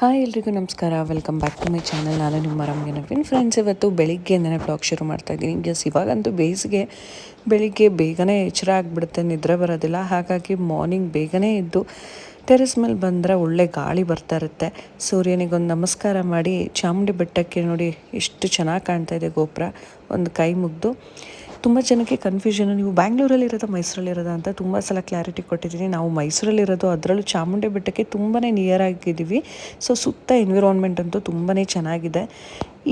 Hi ಎಲ್ರಿಗೂ ನಮಸ್ಕಾರ. Welcome back to my channel ನಾನು ನಿಮ್ಮ ರಮ್ಯ ನವೀನ್ ಫ್ರೆಂಡ್ಸ್ ಇವತ್ತು ಬೆಳಿಗ್ಗೆಯಿಂದನೇ ಬ್ಲಾಗ್ ಶುರು ಮಾಡ್ತಾ ಇದ್ದೀನಿ. ಎಸ್ ಇವಾಗಂತೂ ಬೇಸಿಗೆ. ಬೆಳಿಗ್ಗೆ ಬೇಗನೆ ಎಚ್ಚರ ಆಗಿಬಿಡುತ್ತೆ, ನಿದ್ರೆ ಬರೋದಿಲ್ಲ. ಹಾಗಾಗಿ ಮಾರ್ನಿಂಗ್ ಬೇಗನೆ ಇದ್ದು ಟೆರೆಸ್ ಮೇಲೆ ಬಂದರೆ ಒಳ್ಳೆ ಗಾಳಿ ಬರ್ತಾ ಇರುತ್ತೆ. ಸೂರ್ಯನಿಗೊಂದು ನಮಸ್ಕಾರ ಮಾಡಿ ಚಾಮುಂಡಿ ಬೆಟ್ಟಕ್ಕೆ ನೋಡಿ ಎಷ್ಟು ಚೆನ್ನಾಗಿ ಕಾಣ್ತಾ ಇದೆ ಗೋಪುರ. ಒಂದು ಕೈ ಮುಗ್ದು ತುಂಬ ಜನಕ್ಕೆ ಕನ್ಫ್ಯೂಷನ್ ನೀವು ಬ್ಯಾಂಗ್ಳೂರಲ್ಲಿರೋದು ಇರೋದಾ ಮೈಸೂರಲ್ಲಿ ಇರೋದಾ ಅಂತ ತುಂಬ ಸಲ ಕ್ಲಾರಿಟಿ ಕೊಟ್ಟಿದ್ದೀನಿ. ನಾವು ಮೈಸೂರಲ್ಲಿ ಇರೋದು ಅದರಲ್ಲೂ ಚಾಮುಂಡಿ ಬೆಟ್ಟಕ್ಕೆ ತುಂಬಾ ನಿಯರ್ ಆಗಿದ್ದೀವಿ. ಸೊ ಸುತ್ತ ಎನ್ವಿರಾನ್ಮೆಂಟ್ ಅಂತೂ ತುಂಬಾ ಚೆನ್ನಾಗಿದೆ.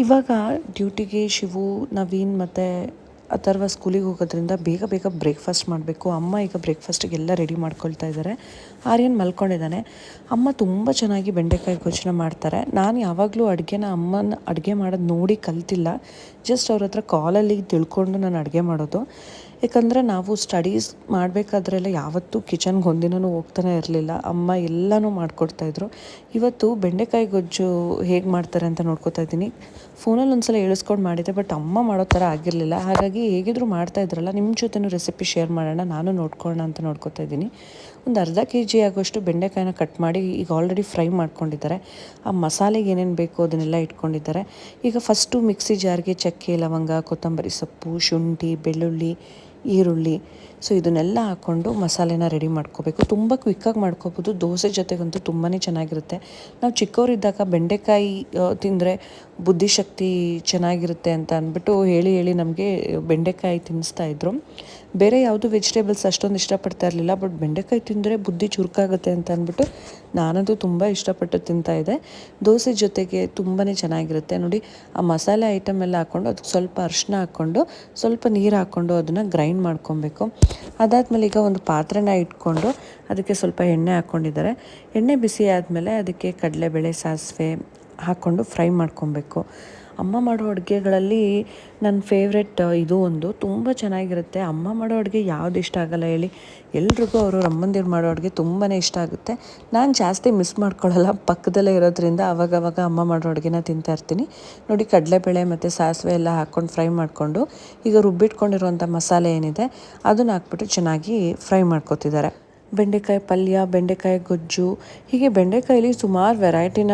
ಇವಾಗ ಡ್ಯೂಟಿಗೆ ಶಿವು, ನವೀನ್ ಮತ್ತು ಅಥರ್ವ ಸ್ಕೂಲಿಗೆ ಹೋಗೋದ್ರಿಂದ ಬೇಗ ಬೇಗ ಬ್ರೇಕ್ಫಾಸ್ಟ್ ಮಾಡಬೇಕು. ಅಮ್ಮ ಈಗ ಬ್ರೇಕ್ಫಾಸ್ಟಿಗೆಲ್ಲ ರೆಡಿ ಮಾಡ್ಕೊಳ್ತಾ ಇದ್ದಾರೆ ಆರ್ಯನ್ ಮಲ್ಕೊಂಡಿದ್ದಾನೆ. ಅಮ್ಮ ತುಂಬ ಚೆನ್ನಾಗಿ ಬೆಂಡೆಕಾಯಿ ಕೊಚ್ಚನ ಮಾಡ್ತಾರೆ. ನಾನು ಯಾವಾಗಲೂ ಅಡುಗೆನ ಅಮ್ಮನ ಅಡುಗೆ ಮಾಡೋದು ನೋಡಿ ಕಲ್ತಿಲ್ಲ. ಜಸ್ಟ್ ಅವ್ರ ಹತ್ರ ಕಾಲಲ್ಲಿ ತಿಳ್ಕೊಂಡು ನಾನು ಅಡುಗೆ ಮಾಡೋದು. ಯಾಕಂದರೆ ನಾವು ಸ್ಟಡೀಸ್ ಮಾಡಬೇಕಾದ್ರೆಲ್ಲ ಯಾವತ್ತೂ ಕಿಚನ್ಗೆ ಒಂದಿನೂ ಹೋಗ್ತಾನೆ ಇರಲಿಲ್ಲ. ಅಮ್ಮ ಎಲ್ಲನೂ ಮಾಡಿಕೊಡ್ತಾಯಿದ್ರು ಇವತ್ತು ಬೆಂಡೆಕಾಯಿ ಗೊಜ್ಜು ಹೇಗೆ ಮಾಡ್ತಾರೆ ಅಂತ ನೋಡ್ಕೊತಾ ಇದ್ದೀನಿ. ಫೋನಲ್ಲಿ ಒಂದ್ಸಲ ಇಳಿಸ್ಕೊಂಡು ಮಾಡಿದ್ದೆ ಬಟ್ ಅಮ್ಮ ಮಾಡೋ ಥರ ಆಗಿರಲಿಲ್ಲ. ಹಾಗಾಗಿ ಹೇಗಿದ್ರು ಮಾಡ್ತಾ ಇದ್ರಲ್ಲ ನಿಮ್ಮ ಜೊತೆನೂ ರೆಸಿಪಿ ಶೇರ್ ಮಾಡೋಣ, ನಾನು ನೋಡ್ಕೊಳ್ಳೋಣ ಅಂತ ನೋಡ್ಕೊತಾ ಇದ್ದೀನಿ. ಒಂದು ಅರ್ಧ ಕೆ ಜಿ ಆಗೋಷ್ಟು ಬೆಂಡೆಕಾಯಿನ ಕಟ್ ಮಾಡಿ ಈಗ ಆಲ್ರೆಡಿ ಫ್ರೈ ಮಾಡ್ಕೊಂಡಿದ್ದಾರೆ. ಆ ಮಸಾಲೆಗೆ ಏನೇನು ಬೇಕು ಅದನ್ನೆಲ್ಲ ಇಟ್ಕೊಂಡಿದ್ದಾರೆ. ಈಗ ಫಸ್ಟು ಮಿಕ್ಸಿ ಜಾರ್ಗೆ ಚಕ್ಕೆ, ಲವಂಗ, ಕೊತ್ತಂಬರಿ ಸೊಪ್ಪು, ಶುಂಠಿ, ಬೆಳ್ಳುಳ್ಳಿ, ಈರುಳ್ಳಿ ಸೊ ಇದನ್ನೆಲ್ಲ ಹಾಕ್ಕೊಂಡು ಮಸಾಲೆನ ರೆಡಿ ಮಾಡ್ಕೋಬೇಕು. ತುಂಬ ಕ್ವಿಕ್ಕಾಗಿ ಮಾಡ್ಕೋಬೋದು. ದೋಸೆ ಜೊತೆಗಂತೂ ತುಂಬಾ ಚೆನ್ನಾಗಿರುತ್ತೆ. ನಾವು ಚಿಕ್ಕವರಿದ್ದಾಗ ಬೆಂಡೆಕಾಯಿ ತಿಂದರೆ ಬುದ್ಧಿಶಕ್ತಿ ಚೆನ್ನಾಗಿರುತ್ತೆ ಅಂತ ಅಂದ್ಬಿಟ್ಟು ಹೇಳಿ ಹೇಳಿ ನಮಗೆ ಬೆಂಡೆಕಾಯಿ ತಿನ್ನಿಸ್ತಾ ಇದ್ರು. ಬೇರೆ ಯಾವುದು ವೆಜಿಟೇಬಲ್ಸ್ ಅಷ್ಟೊಂದು ಇಷ್ಟಪಡ್ತಾ ಇರಲಿಲ್ಲ ಬಟ್ ಬೆಂಡೆಕಾಯಿ ತಿಂದರೆ ಬುದ್ಧಿ ಚುರುಕಾಗುತ್ತೆ ಅಂತ ಅಂದ್ಬಿಟ್ಟು ನಾನಂತೂ ತುಂಬ ಇಷ್ಟಪಟ್ಟು ತಿಂತಾ ಇದ್ದೆ. ದೋಸೆ ಜೊತೆಗೆ ತುಂಬಾ ಚೆನ್ನಾಗಿರುತ್ತೆ. ನೋಡಿ, ಆ ಮಸಾಲೆ ಐಟಮ್ ಎಲ್ಲ ಹಾಕ್ಕೊಂಡು ಅದಕ್ಕೆ ಸ್ವಲ್ಪ ಅರಿಶಿನ ಹಾಕ್ಕೊಂಡು ಸ್ವಲ್ಪ ನೀರು ಹಾಕ್ಕೊಂಡು ಅದನ್ನು ಗ್ರೈಂಡ್ ಮಾಡ್ಕೊಬೇಕು. ಅದಾದಮೇಲೆ ಈಗ ಒಂದು ಪಾತ್ರೆನ ಇಟ್ಕೊಂಡು ಅದಕ್ಕೆ ಸ್ವಲ್ಪ ಎಣ್ಣೆ ಹಾಕ್ಕೊಂಡಿದ್ದಾರೆ. ಎಣ್ಣೆ ಬಿಸಿ ಆದಮೇಲೆ ಅದಕ್ಕೆ ಕಡಲೆಬೇಳೆ ಸಾಸಿವೆ ಹಾಕ್ಕೊಂಡು ಫ್ರೈ ಮಾಡ್ಕೊಬೇಕು. ಅಮ್ಮ ಮಾಡೋ ಅಡುಗೆಗಳಲ್ಲಿ ನನ್ನ ಫೇವ್ರೆಟ್ ಇದು ಒಂದು. ತುಂಬ ಚೆನ್ನಾಗಿರುತ್ತೆ. ಅಮ್ಮ ಮಾಡೋ ಅಡುಗೆ ಯಾವುದು ಇಷ್ಟ ಆಗಲ್ಲ ಹೇಳಿ. ಎಲ್ರಿಗೂ ಅವರು ಅಮ್ಮಂದಿರು ಮಾಡೋ ಅಡುಗೆ ತುಂಬಾ ಇಷ್ಟ ಆಗುತ್ತೆ. ನಾನು ಜಾಸ್ತಿ ಮಿಸ್ ಮಾಡ್ಕೊಳ್ಳಲ್ಲ ಪಕ್ಕದಲ್ಲೇ ಇರೋದ್ರಿಂದ ಅವಾಗವಾಗ ಅಮ್ಮ ಮಾಡೋ ಅಡುಗೆನ ತಿಂತಾ ಇರ್ತೀನಿ. ನೋಡಿ ಕಡಲೆಬೇಳೆ ಮತ್ತು ಸಾಸಿವೆ ಎಲ್ಲ ಹಾಕ್ಕೊಂಡು ಫ್ರೈ ಮಾಡಿಕೊಂಡು ಈಗ ರುಬ್ಬಿಟ್ಕೊಂಡಿರುವಂಥ ಮಸಾಲೆ ಏನಿದೆ, ಅದನ್ನು ಹಾಕ್ಬಿಟ್ಟು ಚೆನ್ನಾಗಿ ಫ್ರೈ ಮಾಡ್ಕೊತಿದ್ದಾರೆ. ಬೆಂಡೆಕಾಯಿ ಪಲ್ಯ, ಬೆಂಡೆಕಾಯಿ ಗೊಜ್ಜು, ಹೀಗೆ ಬೆಂಡೆಕಾಯಲ್ಲಿ ಸುಮಾರು ವೆರೈಟಿನ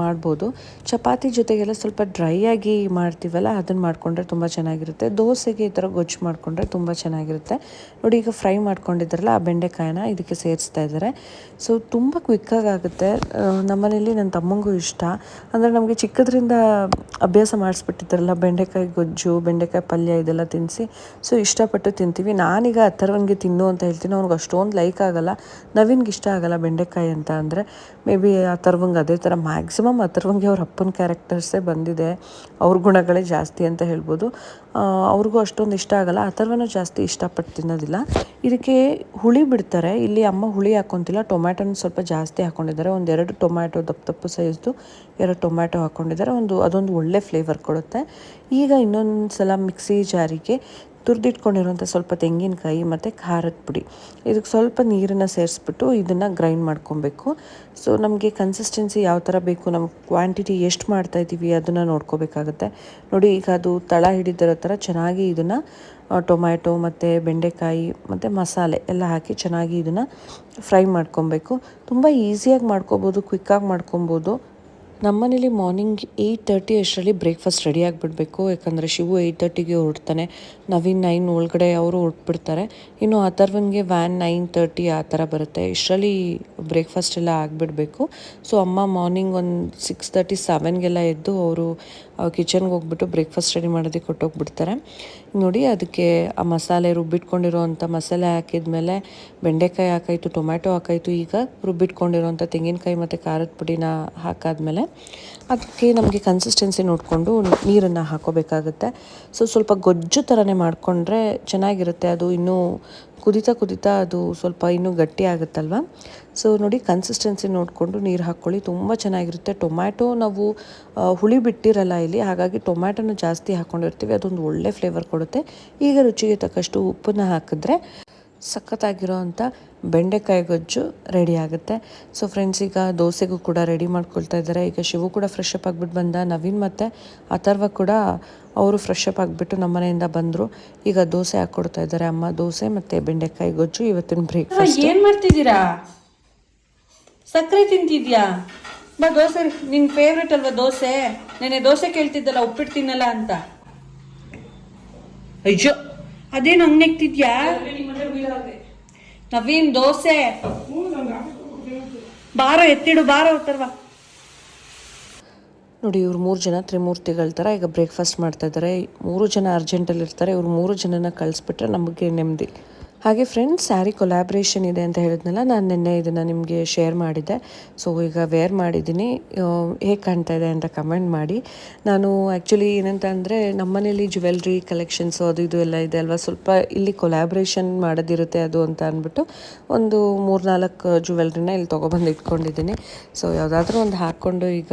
ಮಾಡ್ಬೋದು. ಚಪಾತಿ ಜೊತೆಗೆಲ್ಲ ಸ್ವಲ್ಪ ಡ್ರೈ ಆಗಿ ಮಾಡ್ತೀವಲ್ಲ ಅದನ್ನು ಮಾಡಿಕೊಂಡ್ರೆ ತುಂಬ ಚೆನ್ನಾಗಿರುತ್ತೆ. ದೋಸೆಗೆ ಈ ಥರ ಗೊಜ್ಜು ಮಾಡಿಕೊಂಡ್ರೆ ತುಂಬ ಚೆನ್ನಾಗಿರುತ್ತೆ. ನೋಡಿ, ಈಗ ಫ್ರೈ ಮಾಡ್ಕೊಂಡಿದ್ದಾರಲ್ಲ ಆ ಬೆಂಡೆಕಾಯಿನ ಇದಕ್ಕೆ ಸೇರಿಸ್ತಾ ಇದ್ದಾರೆ ಸೊ ತುಂಬ ಕ್ವಿಕ್ಕಾಗಿ ಆಗುತ್ತೆ. ನಮ್ಮನೇಲಿ ನನ್ನ ತಮ್ಮಂಗೂ ಇಷ್ಟ. ಅಂದರೆ ನಮಗೆ ಚಿಕ್ಕದ್ರಿಂದ ಅಭ್ಯಾಸ ಮಾಡಿಸ್ಬಿಟ್ಟಿದ್ದಾರಲ್ಲ ಬೆಂಡೆಕಾಯಿ ಗೊಜ್ಜು, ಬೆಂಡೆಕಾಯಿ ಪಲ್ಯ ಇದೆಲ್ಲ ತಿನ್ನಿಸಿ ಸೊ ಇಷ್ಟಪಟ್ಟು ತಿಂತೀವಿ. ನಾನೀಗ ಅಥರ್ವನ್ಗೆ ತಿನ್ನು ಅಂತ ಹೇಳ್ತೀನಿ. ಅವ್ನಿಗೆ ಅಷ್ಟೊಂದು ಲೈಕ್ ಆಗಲ್ಲ, ನವೀನ್ಗೆ ಇಷ್ಟ ಆಗಲ್ಲ ಬೆಂಡೆಕಾಯಿ ಅಂತ ಅಂದರೆ ಮೇ ಬಿ ಅಥರ್ವಂಗೆ ಅದೇ ಥರ ಮ್ಯಾಕ್ಸಿಮಮ್ ಅಥರ್ವಂಗೆ ಅವ್ರ ಅಪ್ಪನ ಕ್ಯಾರೆಕ್ಟರ್ಸೇ ಬಂದಿದೆ, ಅವ್ರ ಗುಣಗಳೇ ಜಾಸ್ತಿ ಅಂತ ಹೇಳ್ಬೋದು. ಅವ್ರಿಗೂ ಅಷ್ಟೊಂದು ಇಷ್ಟ ಆಗಲ್ಲ, ಅಥರ್ವನೂ ಜಾಸ್ತಿ ಇಷ್ಟಪಟ್ಟು ತಿನ್ನೋದಿಲ್ಲ. ಇದಕ್ಕೆ ಹುಳಿ ಬಿಡ್ತಾರೆ, ಇಲ್ಲಿ ಅಮ್ಮ ಹುಳಿ ಹಾಕೊಂತಿಲ್ಲ, ಟೊಮ್ಯಾಟೊನ ಸ್ವಲ್ಪ ಜಾಸ್ತಿ ಹಾಕ್ಕೊಂಡಿದ್ದಾರೆ ಒಂದು ಎರಡು ಟೊಮ್ಯಾಟೊ ದಪ್ಪ ದಪ್ಪು ಸೈಜ್ದು ಎರಡು ಟೊಮ್ಯಾಟೊ ಹಾಕ್ಕೊಂಡಿದ್ದಾರೆ ಒಂದು ಅದೊಂದು ಒಳ್ಳೆ ಫ್ಲೇವರ್ ಕೊಡುತ್ತೆ. ಈಗ ಇನ್ನೊಂದು ಸಲ ಮಿಕ್ಸಿ ಜಾರಿಗೆ ತುರಿದಿಟ್ಕೊಂಡಿರುವಂಥ ಸ್ವಲ್ಪ ತೆಂಗಿನಕಾಯಿ ಮತ್ತು ಖಾರದ ಪುಡಿ. ಇದಕ್ಕೆ ಸ್ವಲ್ಪ ನೀರನ್ನು ಸೇರಿಸ್ಬಿಟ್ಟು ಇದನ್ನು ಗ್ರೈಂಡ್ ಮಾಡ್ಕೊಬೇಕು. ಸೊ ನಮಗೆ ಕನ್ಸಿಸ್ಟೆನ್ಸಿ ಯಾವ ಥರ ಬೇಕು ನಮ್ಮ ಕ್ವಾಂಟಿಟಿ ಎಷ್ಟು ಮಾಡ್ತಾ ಇದ್ದೀವಿ ಅದನ್ನು ನೋಡ್ಕೋಬೇಕಾಗತ್ತೆ. ನೋಡಿ, ಈಗ ಅದು ತಳ ಹಿಡಿದಿರೋ ಥರ ಚೆನ್ನಾಗಿ ಇದನ್ನು ಟೊಮ್ಯಾಟೊ ಮತ್ತು ಬೆಂಡೆಕಾಯಿ ಮತ್ತು ಮಸಾಲೆ ಎಲ್ಲ ಹಾಕಿ ಚೆನ್ನಾಗಿ ಇದನ್ನು ಫ್ರೈ ಮಾಡ್ಕೊಬೇಕು. ತುಂಬ ಈಸಿಯಾಗಿ ಮಾಡ್ಕೊಬೋದು ಕ್ವಿಕ್ಕಾಗಿ ಮಾಡ್ಕೊಬೋದು. ನಮ್ಮನೇಲಿ ಮಾರ್ನಿಂಗ್ ಏಯ್ಟ್ ತರ್ಟಿ ಅಷ್ಟರಲ್ಲಿ ಬ್ರೇಕ್ಫಾಸ್ಟ್ ರೆಡಿ ಆಗಿಬಿಡ್ಬೇಕು. ಯಾಕಂದರೆ ಶಿವು ಏಯ್ಟ್ ತರ್ಟಿಗೆ ಹೊರಡ್ತಾನೆ. ನವೀನ್ ನೈನ್ ಒಳಗಡೆ ಅವರು ಹೊರಟ್ಬಿಡ್ತಾರೆ. ಇನ್ನು ಅಥರ್ವನ್ಗೆ ವ್ಯಾನ್ ನೈನ್ ತರ್ಟಿ ಆ ಥರ ಬರುತ್ತೆ. ಇಷ್ಟರಲ್ಲಿ ಬ್ರೇಕ್ಫಾಸ್ಟ್ ಎಲ್ಲ ಆಗಿಬಿಡ್ಬೇಕು. ಸೊ ಅಮ್ಮ ಮಾರ್ನಿಂಗ್ ಒಂದು ಸಿಕ್ಸ್ ತರ್ಟಿ ಸೆವೆನ್ಗೆಲ್ಲ ಎದ್ದು ಅವರು ಕಿಚನ್ಗೆ ಹೋಗ್ಬಿಟ್ಟು ಬ್ರೇಕ್ಫಾಸ್ಟ್ ರೆಡಿ ಮಾಡೋದಕ್ಕೆ ಕೊಟ್ಟೋಗ್ಬಿಡ್ತಾರೆ. ನೋಡಿ, ಅದಕ್ಕೆ ಆ ಮಸಾಲೆ ರುಬ್ಬಿಟ್ಕೊಂಡಿರೋವಂಥ ಮಸಾಲೆ ಹಾಕಿದ್ಮೇಲೆ ಬೆಂಡೆಕಾಯಿ ಹಾಕಾಯಿತು, ಟೊಮ್ಯಾಟೊ ಹಾಕಾಯಿತು, ಈಗ ರುಬ್ಬಿಟ್ಕೊಂಡಿರೋವಂಥ ತೆಂಗಿನಕಾಯಿ ಮತ್ತು ಖಾರದ ಪುಡಿನ ಹಾಕಾದ್ಮೇಲೆ ಅದಕ್ಕೆ ನಮಗೆ ಕನ್ಸಿಸ್ಟೆನ್ಸಿ ನೋಡಿಕೊಂಡು ನೀರನ್ನು ಹಾಕೋಬೇಕಾಗುತ್ತೆ. ಸೊ ಸ್ವಲ್ಪ ಗೊಜ್ಜು ಥರನೇ ಮಾಡಿಕೊಂಡ್ರೆ ಚೆನ್ನಾಗಿರುತ್ತೆ. ಅದು ಇನ್ನೂ ಕುದಿತಾ ಕುದಿತಾ ಅದು ಸ್ವಲ್ಪ ಇನ್ನೂ ಗಟ್ಟಿ ಆಗುತ್ತಲ್ವ? ಸೊ ನೋಡಿ ಕನ್ಸಿಸ್ಟೆನ್ಸಿ ನೋಡಿಕೊಂಡು ನೀರು ಹಾಕ್ಕೊಳ್ಳಿ ತುಂಬ ಚೆನ್ನಾಗಿರುತ್ತೆ. ಟೊಮ್ಯಾಟೊ ನಾವು ಹುಳಿ ಬಿಟ್ಟಿರಲ್ಲ ಇಲ್ಲಿ, ಹಾಗಾಗಿ ಟೊಮ್ಯಾಟೊನ ಜಾಸ್ತಿ ಹಾಕ್ಕೊಂಡಿರ್ತೀವಿ ಅದೊಂದು ಒಳ್ಳೆ ಫ್ಲೇವರ್ ಕೊಡುತ್ತೆ. ಈಗ ರುಚಿಗೆ ತಕ್ಕಷ್ಟು ಉಪ್ಪನ್ನು ಹಾಕಿದ್ರೆ ಸಖತ್ತಾಗಿರೋ ಅಂಥ ಬೆಂಡೆಕಾಯಿ ಗೊಜ್ಜು ರೆಡಿ ಆಗುತ್ತೆ. ಸೊ ಫ್ರೆಂಡ್ಸ್ ಈಗ ದೋಸೆಗೂ ಕೂಡ ರೆಡಿ ಮಾಡ್ಕೊಳ್ತಾ ಇದ್ದಾರೆ. ಈಗ ಶಿವು ಕೂಡ ಫ್ರೆಶ್ ಅಪ್ ಆಗಿಬಿಟ್ಟು ಬಂದ ನವೀನ್ ಮತ್ತು ಅಥರ್ವ ಕೂಡ ಅವರು ಫ್ರೆಶ್ ಅಪ್ ಆಗಿಬಿಟ್ಟು ನಮ್ಮ ಮನೆಯಿಂದ ಬಂದರು. ಈಗ ದೋಸೆ ಹಾಕ್ಕೊಡ್ತಾ ಇದ್ದಾರೆ ಅಮ್ಮ. ದೋಸೆ ಮತ್ತು ಬೆಂಡೆಕಾಯಿ ಗೊಜ್ಜು ಇವತ್ತಿನ ಬ್ರೇಕ್ಫಾಸ್ಟ್ ಏನು ಮಾಡ್ತಿದ್ದೀರಾ? ಸಕ್ಕರೆ ತಿಂತಿದ್ಯಾ? ಬಾ ದೋಸೆ ನಿನ್ ಫೇವ್ರೆಟ್ ಅಲ್ವಾ ದೋಸೆ? ನೆನೆ ದೋಸೆ ಕೇಳ್ತಿದ್ದಲ್ಲ ಉಪ್ಪಿಟ್ಟು ತಿನ್ನಲ್ಲ ಅಂತ. ಅಯ್ಯೋ! ಅದೇನು ಹಂಗೆ ನೆಕ್ತಿದ್ಯಾ ನವೀನ್ ದೋಸೆ. ಬಾರೋ, ಎತ್ತಿಡು, ಬಾರೋ ಉತ್ತರ್ವಾ ನೋಡಿ, ಇವ್ರು ಮೂರು ಜನ ತ್ರಿಮೂರ್ತಿಗಳ ಥರ ಈಗ ಬ್ರೇಕ್ಫಾಸ್ಟ್ ಮಾಡ್ತಾ ಇದ್ದಾರೆ ಮೂರು ಜನ ಅರ್ಜೆಂಟಲ್ಲಿ ಇರ್ತಾರೆ. ಇವ್ರು ಮೂರು ಜನನ ಕಳಿಸ್ಬಿಟ್ರೆ ನಮಗೆ ನೆಮ್ಮದಿ ಹಾಗೆ ಫ್ರೆಂಡ್ಸ್ ಸ್ಯಾರಿ ಕೊಲ್ಯಾಬ್ರೇಷನ್ ಇದೆ ಅಂತ ಹೇಳಿದ್ನಲ್ಲ, ನಾನು ನಿನ್ನೆ ಇದನ್ನು ನಿಮಗೆ ಶೇರ್ ಮಾಡಿದ್ದೆ. ಸೊ ಈಗ ವೇರ್ ಮಾಡಿದ್ದೀನಿ. ಹೇಗೆ ಕಾಣ್ತಾ ಇದೆ ಅಂತ ಕಮೆಂಟ್ ಮಾಡಿ. ನಾನು ಆ್ಯಕ್ಚುಲಿ ಏನಂತ ಅಂದರೆ, ನಮ್ಮನೇಲಿ ಜ್ಯುವೆಲ್ರಿ ಕಲೆಕ್ಷನ್ಸು ಅದು ಇದು ಎಲ್ಲ ಇದೆ ಅಲ್ವಾ? ಸ್ವಲ್ಪ ಇಲ್ಲಿ ಕೊಲ್ಯಾಬ್ರೇಷನ್ ಮಾಡೋದಿರುತ್ತೆ ಅದು ಅಂತ ಅಂದ್ಬಿಟ್ಟು ಒಂದು ಮೂರ್ನಾಲ್ಕು ಜ್ಯುವೆಲ್ರಿನ ಇಲ್ಲಿ ತೊಗೊಬಂದು ಇಟ್ಕೊಂಡಿದ್ದೀನಿ. ಸೊ ಯಾವುದಾದ್ರೂ ಒಂದು ಹಾಕ್ಕೊಂಡು ಈಗ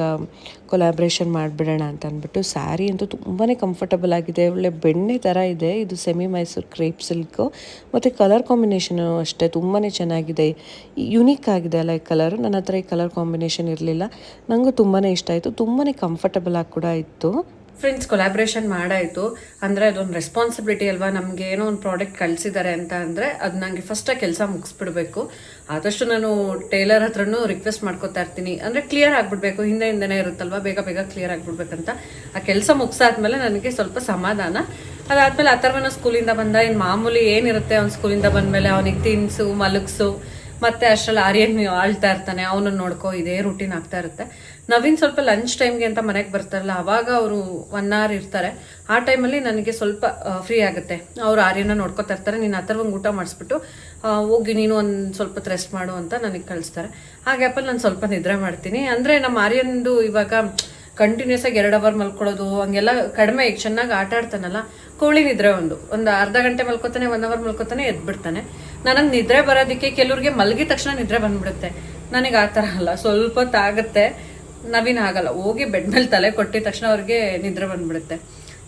ಕೊಲ್ಯಾಬ್ರೇಷನ್ ಮಾಡಿಬಿಡೋಣ ಅಂತ ಅಂದ್ಬಿಟ್ಟು ಸ್ಯಾರಿ ಅಂತೂ ತುಂಬಾ ಕಂಫರ್ಟಬಲ್ ಆಗಿದೆ. ಒಳ್ಳೆ ಬೆಣ್ಣೆ ಥರ ಇದೆ. ಇದು ಸೆಮಿ ಮೈಸೂರು ಕ್ರೇಪ್ ಸಿಲ್ಕು ಮತ್ತು ಕಲರ್ ಕಾಂಬಿನೇಷನು ಅಷ್ಟೇ ತುಂಬಾ ಚೆನ್ನಾಗಿದೆ. ಯುನೀಕ್ ಆಗಿದೆ ಅಲ್ಲ ಈ ಕಲರ್ ನನ್ನ ಹತ್ರ ಈ ಕಲರ್ ಕಾಂಬಿನೇಷನ್ ಇರಲಿಲ್ಲ. ನನಗೂ ತುಂಬಾ ಇಷ್ಟ ಆಯಿತು. ತುಂಬಾ ಕಂಫರ್ಟಬಲ್ ಆಗಿ ಕೂಡ ಇತ್ತು. ಫ್ರೆಂಡ್ಸ್ ಕೊಲಾಬ್ರೇಷನ್ ಮಾಡಾಯಿತು. ಅಂದರೆ ಅದೊಂದು ರೆಸ್ಪಾನ್ಸಿಬಿಲಿಟಿ ಅಲ್ವಾ? ನಮಗೆ ಏನೋ ಒಂದು ಪ್ರಾಡಕ್ಟ್ ಕಳಿಸಿದ್ದಾರೆ ಅಂತ ಅಂದರೆ ಅದು ನನಗೆ ಫಸ್ಟಾಗಿ ಕೆಲಸ ಮುಗಿಸ್ಬಿಡ್ಬೇಕು. ಆದಷ್ಟು ನಾನು ಟೇಲರ್ ಹತ್ರನೂ ರಿಕ್ವೆಸ್ಟ್ ಮಾಡ್ಕೊತಾ ಇರ್ತೀನಿ. ಅಂದರೆ ಕ್ಲಿಯರ್ ಆಗಿಬಿಡ್ಬೇಕು ಹಿಂದೆ ಹಿಂದೆನೇ ಇರುತ್ತಲ್ವಾ? ಬೇಗ ಬೇಗ ಕ್ಲಿಯರ್ ಆಗಿಬಿಡ್ಬೇಕಂತ. ಆ ಕೆಲಸ ಮುಗಿಸಾದ್ಮೇಲೆ ನನಗೆ ಸ್ವಲ್ಪ ಸಮಾಧಾನ. ಅದಾದ್ಮೇಲೆ ಅಥರ್ವನ ಸ್ಕೂಲಿಂದ ಬಂದ ಇನ್ನು ಮಾಮೂಲಿ ಏನಿರುತ್ತೆ ಅವ್ನ ಸ್ಕೂಲಿಂದ ಬಂದಮೇಲೆ ಅವನಿಗೆ ತಿನ್ಸು, ಮಲಗಿಸು, ಮತ್ತೆ ಅಷ್ಟರಲ್ಲಿ ಆರ್ಯನ್ ಆಳ್ತಾ ಇರ್ತಾನೆ, ಅವನನ್ನು ನೋಡ್ಕೋ, ಇದೇ ರೂಟೀನ್ ಆಗ್ತಾ ಇರುತ್ತೆ. ನವೀನ್ ಸ್ವಲ್ಪ ಲಂಚ್ ಟೈಮ್ಗೆ ಅಂತ ಮನೆಗೆ ಬರ್ತಾರಲ್ಲ, ಅವಾಗ ಅವರು ಒನ್ ಅವರ್ ಇರ್ತಾರೆ. ಆ ಟೈಮಲ್ಲಿ ನನಗೆ ಸ್ವಲ್ಪ ಫ್ರೀ ಆಗುತ್ತೆ. ಅವ್ರು ಆರ್ಯನ ನೋಡ್ಕೊತಾ ಇರ್ತಾರೆ. ನೀನು ಆ ಥರ ಒಂದು ಊಟ ಮಾಡಿಸ್ಬಿಟ್ಟು ಹೋಗಿ ನೀನು ಒಂದು ಸ್ವಲ್ಪ ರೆಸ್ಟ್ ಮಾಡು ಅಂತ ನನಗೆ ಕಳಿಸ್ತಾರೆ. ಆ ಗ್ಯಾಪಲ್ಲಿ ನಾನು ಸ್ವಲ್ಪ ನಿದ್ರೆ ಮಾಡ್ತೀನಿ. ಅಂದರೆ ನಮ್ಮ ಆರ್ಯನ್ದು ಇವಾಗ ಕಂಟಿನ್ಯೂಸ್ ಆಗಿ ಎರಡು ಅವರ್ ಮಲ್ಕೊಳ್ಳೋದು ಹಂಗೆಲ್ಲ ಕಡಿಮೆ ಈಗ ಚೆನ್ನಾಗಿ ಆಟ ಆಡ್ತಾನಲ್ಲ, ಕೋಳಿ ನಿದ್ರೆ ಒಂದು ಒಂದು ಅರ್ಧ ಗಂಟೆ ಮಲ್ಕೋತಾನೆ ಒನ್ ಅವರ್ ಮಲ್ಕೋತಾನೆ, ಎದ್ಬಿಡ್ತಾನೆ. ನನಗೆ ನಿದ್ರೆ ಬರೋದಕ್ಕೆ ಕೆಲವ್ರಿಗೆ ಮಲಗಿದ ತಕ್ಷಣ ನಿದ್ರೆ ಬಂದ್ಬಿಡುತ್ತೆ. ನನಗೆ ಆ ಥರ ಅಲ್ಲ, ಸ್ವಲ್ಪ ಹೊತ್ತಾಗುತ್ತೆ ನವೀನ್ ಆಗಲ್ಲ, ಹೋಗಿ ಬೆಡ್ ಮೇಲೆ ತಲೆ ಕೊಟ್ಟಿದ ತಕ್ಷಣ ಅವ್ರಿಗೆ ನಿದ್ರೆ ಬಂದ್ಬಿಡುತ್ತೆ.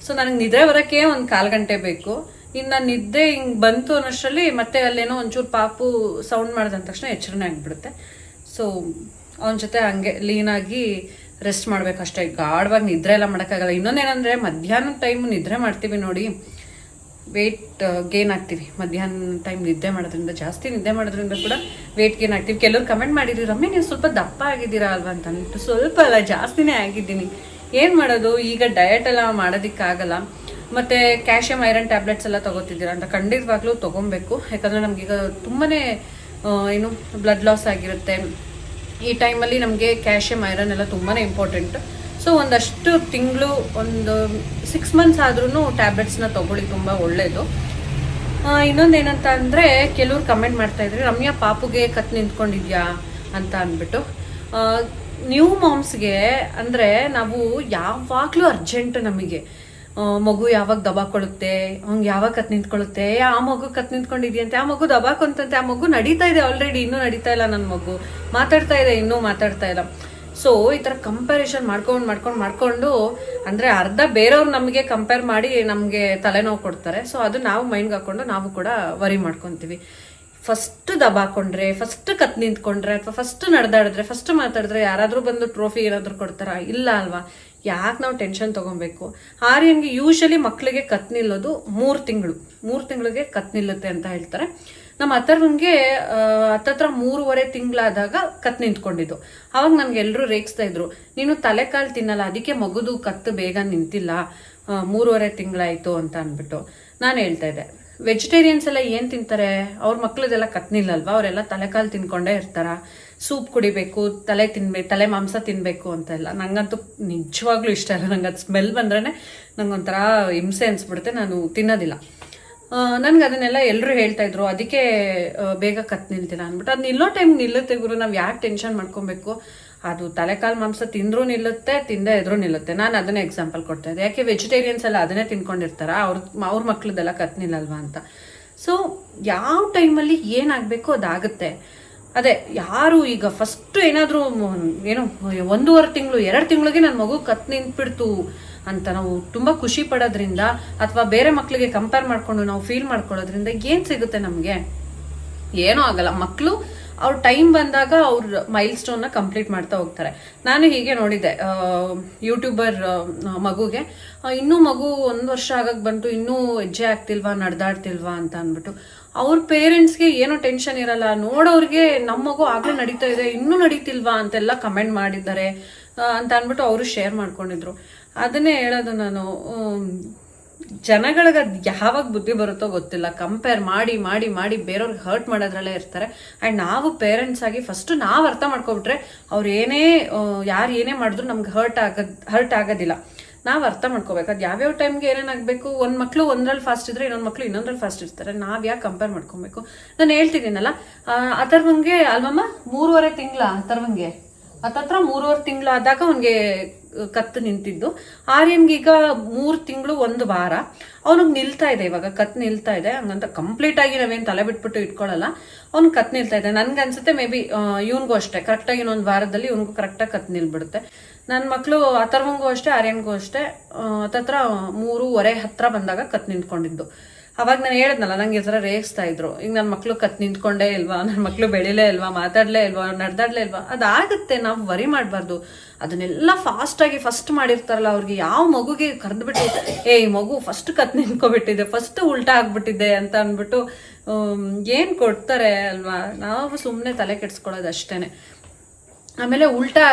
ಸೊ ನನಗೆ ನಿದ್ರೆ ಬರೋಕ್ಕೆ ಒಂದು ಕಾಲು ಗಂಟೆ ಬೇಕು. ಇನ್ನು ನಿದ್ದೆ ಹಿಂಗೆ ಬಂತು ಅನ್ನೋಷ್ಟರಲ್ಲಿ ಮತ್ತೆ ಅಲ್ಲೇನೋ ಒಂಚೂರು ಪಾಪು ಸೌಂಡ್ ಮಾಡಿದಂದ ತಕ್ಷಣ ಎಚ್ಚರನೇ ಆಗಿಬಿಡುತ್ತೆ. ಸೊ ಅವನ ಜೊತೆ ಹಂಗೆ ಲೀನಾಗಿ ರೆಸ್ಟ್ ಮಾಡಬೇಕಷ್ಟೇ ಗಾಢವಾಗಿ ನಿದ್ರೆ ಎಲ್ಲ ಮಾಡೋಕ್ಕಾಗಲ್ಲ. ಇನ್ನೊಂದೇನಂದರೆ ಮಧ್ಯಾಹ್ನ ಟೈಮ್ ನಿದ್ರೆ ಮಾಡ್ತೀವಿ ನೋಡಿ. ವೆಯ್ಟ್ ಗೇನ್ ಆಗ್ತೀವಿ. ಮಧ್ಯಾಹ್ನ ಟೈಮ್ ನಿದ್ದೆ ಮಾಡೋದ್ರಿಂದ, ಜಾಸ್ತಿ ನಿದ್ದೆ ಮಾಡೋದ್ರಿಂದ ಕೂಡ ವೆಯ್ಟ್ ಗೇನ್ ಆಗ್ತೀವಿ? ಕೆಲವ್ರು ಕಮೆಂಟ್ ಮಾಡಿರಿ ರಮ್ಯ, ನೀವು ಸ್ವಲ್ಪ ದಪ್ಪ ಆಗಿದ್ದೀರಾ ಅಲ್ವಾ? ಅಂತ ಸ್ವಲ್ಪ ಅಲ್ಲ, ಜಾಸ್ತಿನೇ ಆಗಿದ್ದೀನಿ. ಏನು ಮಾಡೋದು? ಈಗ ಡಯಟ್ ಎಲ್ಲ ಮಾಡೋದಕ್ಕಾಗಲ್ಲ. ಮತ್ತು ಕ್ಯಾಲ್ಶಿಯಂ ಐರನ್ ಟ್ಯಾಬ್ಲೆಟ್ಸ್ ಎಲ್ಲ ತೊಗೋತಿದ್ದೀರಾ ಅಂತ ಖಂಡಿತವಾಗ್ಲೂ ತೊಗೊಬೇಕು. ಯಾಕಂದರೆ ನಮಗೀಗ ತುಂಬಾ ಏನು ಬ್ಲಡ್ ಲಾಸ್ ಆಗಿರುತ್ತೆ. ಈ ಟೈಮಲ್ಲಿ ನಮಗೆ ಕ್ಯಾಲ್ಶಿಯಂ ಐರನ್ ಎಲ್ಲ ತುಂಬಾ ಇಂಪಾರ್ಟೆಂಟ್ ಸೊ ಒಂದಷ್ಟು ತಿಂಗಳು, ಒಂದು ಸಿಕ್ಸ್ ಮಂತ್ಸ್ ಆದ್ರೂ ಟ್ಯಾಬ್ಲೆಟ್ಸ್ನ ತಗೊಳ್ಳಿ, ತುಂಬ ಒಳ್ಳೆಯದು ಇನ್ನೊಂದು ಏನಂತ ಅಂದರೆ ಕೆಲವ್ರು ಕಮೆಂಟ್ ಮಾಡ್ತಾ ಇದ್ರಿ, ರಮ್ಯಾ, ಪಾಪುಗೆ ಕತ್ ನಿಂತ್ಕೊಂಡಿದ್ಯಾ? ಅಂತ ಅಂದ್ಬಿಟ್ಟು. ನ್ಯೂ ಮಾಮ್ಸ್ಗೆ ಅಂದರೆ ನಾವು ಯಾವಾಗಲೂ ಅರ್ಜೆಂಟ್ ನಮಗೆ. ಮಗು ಯಾವಾಗ ದಬಾಕೊಳ್ಳುತ್ತೆ? ಅವ್ನಿಗೆ ಯಾವಾಗ ಕತ್ ನಿಂತ್ಕೊಳ್ಳುತ್ತೆ? ಆ ಮಗು ಕತ್ ನಿಂತ್ಕೊಂಡಿದ್ಯಂತೆ ಆ ಮಗು ದಬಾಕೊಂತಂತೆ, ಆ ಮಗು ನಡೀತಾ ಇದೆ ಆಲ್ರೆಡಿ ಇನ್ನೂ ನಡೀತಾ ಇಲ್ಲ ನನ್ನ ಮಗು. ಮಾತಾಡ್ತಾ ಇದೆ, ಇನ್ನೂ ಮಾತಾಡ್ತಾ ಇಲ್ಲ. ಸೊ ಈ ಥರ ಕಂಪ್ಯಾರಿಷನ್ ಮಾಡ್ಕೊಂಡು ಮಾಡ್ಕೊಂಡು ಮಾಡ್ಕೊಂಡು, ಅಂದರೆ ಅರ್ಧ ಬೇರೆಯವ್ರು ನಮಗೆ ಕಂಪೇರ್ ಮಾಡಿ ನಮಗೆ ತಲೆನೋವು ಕೊಡ್ತಾರೆ. ಸೊ ಅದು ನಾವು ಮೈಂಡ್ಗೆ ಹಾಕೊಂಡು ನಾವು ಕೂಡ ವರಿ ಮಾಡ್ಕೊತೀವಿ. ಫಸ್ಟ್ ದಬಾಕೊಂಡ್ರೆ ಫಸ್ಟ್ ಕತ್ ನಿಂತ್ಕೊಂಡ್ರೆ, ಅಥವಾ ಫಸ್ಟ್ ನಡೆದಾಡಿದ್ರೆ ಫಸ್ಟ್ ಮಾತಾಡಿದ್ರೆ ಯಾರಾದರೂ ಬಂದು ಟ್ರೋಫಿ ಏನಾದರೂ ಕೊಡ್ತಾರಾ? ಇಲ್ಲ ಅಲ್ವಾ? ಯಾಕೆ ನಾವು ಟೆನ್ಷನ್ ತೊಗೊಬೇಕು? ಆರ್ಯನ್ಗೆ ಯೂಶಲಿ ಮಕ್ಕಳಿಗೆ ಕತ್ ನಿಲ್ಲೋದು ಮೂರು ತಿಂಗಳು. ಮೂರು ತಿಂಗಳಿಗೆ ಕತ್ ನಿಲ್ಲುತ್ತೆ ಅಂತ ಹೇಳ್ತಾರೆ. ನಮ್ಮ ಅಥರ್ವನ್ಗೆ ಹತ್ತತ್ರ ಮೂರುವರೆ ತಿಂಗಳಾದಾಗ ಕತ್ ನಿಂತ್ಕೊಂಡಿದ್ದು. ಅವಾಗ ನನ್ಗೆ ಎಲ್ಲರೂ ರೇಗಿಸ್ತಾ ಇದ್ರು, ನೀನು ತಲೆ ಕಾಲ್ ತಿನ್ನಲ್ಲ, ಅದಕ್ಕೆ ಮಗುದು ಕತ್ತು ಬೇಗ ನಿಂತಿಲ್ಲ ಮೂರುವರೆ ತಿಂಗಳಾಯ್ತು ಅಂತ ಅಂದ್ಬಿಟ್ಟು ನಾನು ಹೇಳ್ತಾ ಇದ್ದೆ. ವೆಜಿಟೇರಿಯನ್ಸ್ ಎಲ್ಲ ಏನು ತಿಂತಾರೆ? ಅವ್ರ ಮಕ್ಳದೆಲ್ಲ ಕತ್ ನಿಲ್ಲಲ್ವಾ? ಅವರೆಲ್ಲ ತಲೆಕಾಲು ತಿನ್ಕೊಂಡೇ ಇರ್ತಾರ. ಸೂಪ್ ಕುಡಿಬೇಕು, ತಲೆ ತಿನ್ಬೇಕು ತಲೆ ಮಾಂಸ ತಿನ್ಬೇಕು ಅಂತ ಎಲ್ಲ ನಂಗಂತೂ ನಿಜವಾಗ್ಲೂ ಇಷ್ಟ ಇಲ್ಲ. ನಂಗೆ ಅದು ಸ್ಮೆಲ್ ಬಂದ್ರೇ ನಂಗೊಂಥರ ಹಿಂಸೆ ಅನ್ಸ್ಬಿಡುತ್ತೆ. ನಾನು ತಿನ್ನೋದಿಲ್ಲ. ನನ್ಗೆ ಅದನ್ನೆಲ್ಲ ಎಲ್ಲರೂ ಹೇಳ್ತಾ ಇದ್ರು. ಅದಕ್ಕೆ ಬೇಗ ಕತ್ ನಿಲ್ತಿಲ್ಲ ಅಂದ್ಬಿಟ್ಟು. ಅದು ನಿಲ್ಲೋ ಟೈಮ್ ನಿಲ್ಲುತ್ತೆ ಗುರು. ನಾವು ಯಾಕೆ ಟೆನ್ಷನ್ ಮಾಡ್ಕೊಬೇಕು? ಅದು ತಲೆಕಾಲು ಮಾಂಸ ತಿಂದ್ರೂ ನಿಲ್ಲುತ್ತೆ, ತಿಂದೇ ಇದ್ರೂ ನಿಲ್ಲುತ್ತೆ. ನಾನು ಅದನ್ನೇ ಎಕ್ಸಾಂಪಲ್ ಕೊಡ್ತಾ ಇದ್ದೆ. ಯಾಕೆ ವೆಜಿಟೇರಿಯನ್ಸ್ ಎಲ್ಲ ಅದನ್ನೇ ತಿನ್ಕೊಂಡಿರ್ತಾರ? ಅವ್ರ ಅವ್ರ ಮಕ್ಳದೆಲ್ಲ ಕತ್ ನಿಲ್ಲಲ್ವಾ ಅಂತ. ಸೊ ಯಾವ ಟೈಮಲ್ಲಿ ಏನಾಗಬೇಕು ಅದಾಗುತ್ತೆ. ಅದೇ, ಯಾರು ಈಗ ಫಸ್ಟ್ ಏನಾದರೂ, ಏನು, ಒಂದೂವರೆ ತಿಂಗಳು, ಎರಡು ತಿಂಗಳಿಗೆ ನನ್ನ ಮಗು ಕತ್ ನಿಂತ್ಬಿಡ್ತು. ಅಂತ ನಾವು ತುಂಬ ಖುಷಿ ಪಡೋದ್ರಿಂದ ಅಥವಾ ಬೇರೆ ಮಕ್ಕಳಿಗೆ ಕಂಪೇರ್ ಮಾಡಿಕೊಂಡು ನಾವು ಫೀಲ್ ಮಾಡ್ಕೊಳ್ಳೋದ್ರಿಂದ ಏನು ಸಿಗುತ್ತೆ ನಮಗೆ? ಏನೂ ಆಗಲ್ಲ. ಮಕ್ಕಳು ಅವ್ರ ಟೈಮ್ ಬಂದಾಗ ಅವ್ರ ಮೈಲ್ ಸ್ಟೋನ್ನ ಕಂಪ್ಲೀಟ್ ಮಾಡ್ತಾ ಹೋಗ್ತಾರೆ. ನಾನು ಹೀಗೆ ನೋಡಿದ್ದೆ ಯೂಟ್ಯೂಬರ್ ಮಗುಗೆ. ಇನ್ನೂ ಮಗು ಒಂದು ವರ್ಷ ಆಗಕ್ಕೆ ಬಂತು, ಇನ್ನೂ ಹೆಜ್ಜೆ ಆಗ್ತಿಲ್ವಾ, ನಡೆದಾಡ್ತಿಲ್ವಾ ಅಂತ ಅಂದ್ಬಿಟ್ಟು. ಅವ್ರ ಪೇರೆಂಟ್ಸ್ಗೆ ಏನೋ ಟೆನ್ಷನ್ ಇರಲ್ಲ. ನೋಡೋರ್ಗೆ ನಮ್ಮ ಮಗು ಆಗಲೇ ನಡೀತಾ ಇದೆ, ಇನ್ನೂ ನಡೀತಿಲ್ವಾ ಅಂತೆಲ್ಲ ಕಮೆಂಟ್ ಮಾಡಿದ್ದಾರೆ ಅಂತ ಅಂದ್ಬಿಟ್ಟು ಅವರು ಶೇರ್ ಮಾಡ್ಕೊಂಡಿದ್ರು. ಅದನ್ನೇ ಹೇಳೋದು ನಾನು ಜನಗಳಿಗೆ ಅದು ಯಾವಾಗ ಬುದ್ಧಿ ಬರುತ್ತೋ ಗೊತ್ತಿಲ್ಲ. ಕಂಪೇರ್ ಮಾಡಿ ಮಾಡಿ ಮಾಡಿ ಬೇರೆಯವ್ರಿಗೆ ಹರ್ಟ್ ಮಾಡೋದ್ರಲ್ಲೇ ಇರ್ತಾರೆ. ಆ್ಯಂಡ್ ನಾವು ಪೇರೆಂಟ್ಸ್ ಆಗಿ ಫಸ್ಟ್ ನಾವು ಅರ್ಥ ಮಾಡ್ಕೊಬಿಟ್ರೆ ಅವ್ರು ಏನೇ ಯಾರು ಏನೇ ಮಾಡಿದ್ರು ನಮ್ಗೆ ಹರ್ಟ್ ಆಗದ್ ಹರ್ಟ್ ಆಗೋದಿಲ್ಲ. ನಾವು ಅರ್ಥ ಮಾಡ್ಕೋಬೇಕು. ಅದು ಯಾವ್ಯಾವ ಟೈಮ್ಗೆ ಏನೇನಾಗಬೇಕು? ಒಂದು ಮಕ್ಕಳು ಒಂದ್ರಲ್ಲಿ ಫಾಸ್ಟ್ ಇದ್ರೆ ಇನ್ನೊಂದು ಮಕ್ಕಳು ಇನ್ನೊಂದ್ರಲ್ಲಿ ಫಾಸ್ಟ್ ಇರ್ತಾರೆ. ನಾವು ಯಾಕೆ ಕಂಪೇರ್ ಮಾಡ್ಕೊಬೇಕು? ನಾನು ಹೇಳ್ತಿದ್ದೀನಲ್ಲ ಆ, ಅಥರ್ವಂಗೆ ಅಲ್ವಮ್ಮ? ಮೂರುವರೆ ತಿಂಗಳ ಅಥರ್ವಂಗೆ ಹತ್ತತ್ರ ಮೂರುವರೆ ತಿಂಗಳು ಆದಾಗ ಅವನಿಗೆ ಕತ್ತು ನಿಂತಿದ್ದು. ಆರ್ಯನ್ಗೆ ಈಗ ಮೂರು ತಿಂಗಳು ಒಂದು ವಾರ. ಅವನಿಗೆ ನಿಲ್ತಾ ಇದೆ ಇವಾಗ, ಕತ್ ನಿಲ್ತಾ ಇದೆ. ಹಂಗಂತ ಕಂಪ್ಲೀಟ್ ಆಗಿ ನಾವೇನು ತಲೆ ಬಿಟ್ಬಿಟ್ಟು ಇಟ್ಕೊಳ್ಳಲ್ಲ ಅವ್ನು ಕತ್ ನಿಲ್ತಾ ಇದೆ. ನನ್ಗೆ ಅನ್ಸುತ್ತೆ ಮೇ ಬಿ ಇವನ್ಗೂ ಅಷ್ಟೇ. ಕರೆಕ್ಟಾಗಿ ಇನ್ನೊಂದು ವಾರದಲ್ಲಿ ಇವನಿಗೂ ಕರೆಕ್ಟಾಗಿ ಕತ್ ನಿಲ್ಬಿಡುತ್ತೆ. ನನ್ನ ಮಕ್ಕಳು ಅಥರ್ವಂಗೂ ಅಷ್ಟೇ, ಆರ್ಯನ್ಗೂ ಅಷ್ಟೇ ಹತ್ತತ್ರ ಮೂರುವರೆ ಹತ್ರ ಬಂದಾಗ ಕತ್ ನಿಂತ್ಕೊಂಡಿದ್ದು. ಅವಾಗ ನಾನು ಹೇಳಿದ್ನಲ್ಲ, ನಂಗೆ ಈ ಥರ ರೇಗಿಸ್ತಾ ಇದ್ರು. ಈಗ ನನ್ನ ಮಕ್ಳು ಕತ್ ನಿಂತ್ಕೊಂಡೇ ಇಲ್ವಾ ನನ್ನ ಮಕ್ಳು ಬೆಳಿಲೇ ಇಲ್ವಾ, ಮಾತಾಡ್ಲೇ ಇಲ್ವಾ, ನಡೆದಾಡಲೇ ಇಲ್ವಾ, ಅದಾಗುತ್ತೆ, ನಾವು ವರಿ ಮಾಡಬಾರ್ದು. ಅದನ್ನೆಲ್ಲ ಫಾಸ್ಟಾಗಿ ಫಸ್ಟ್ ಮಾಡಿರ್ತಾರಲ್ಲ, ಅವ್ರಿಗೆ ಯಾವ ಮಗುಗೆ ಕರೆದ್ಬಿಟ್ಟು, ಏ, ಈ ಮಗು ಫಸ್ಟ್ ಕತ್ ನಿಂತ್ಕೊಬಿಟ್ಟಿದೆ ಫಸ್ಟ್ ಉಲ್ಟಾ ಆಗ್ಬಿಟ್ಟಿದೆ ಅಂತ ಅಂದ್ಬಿಟ್ಟು ಏನು ಕೊಡ್ತಾರೆ ಅಲ್ವಾ? ನಾವು ಸುಮ್ಮನೆ ತಲೆ ಕೆಡಿಸ್ಕೊಳ್ಳೋದು ಅಷ್ಟೇನೆ. ಆಮೇಲೆ ಉಲ್ಟಾ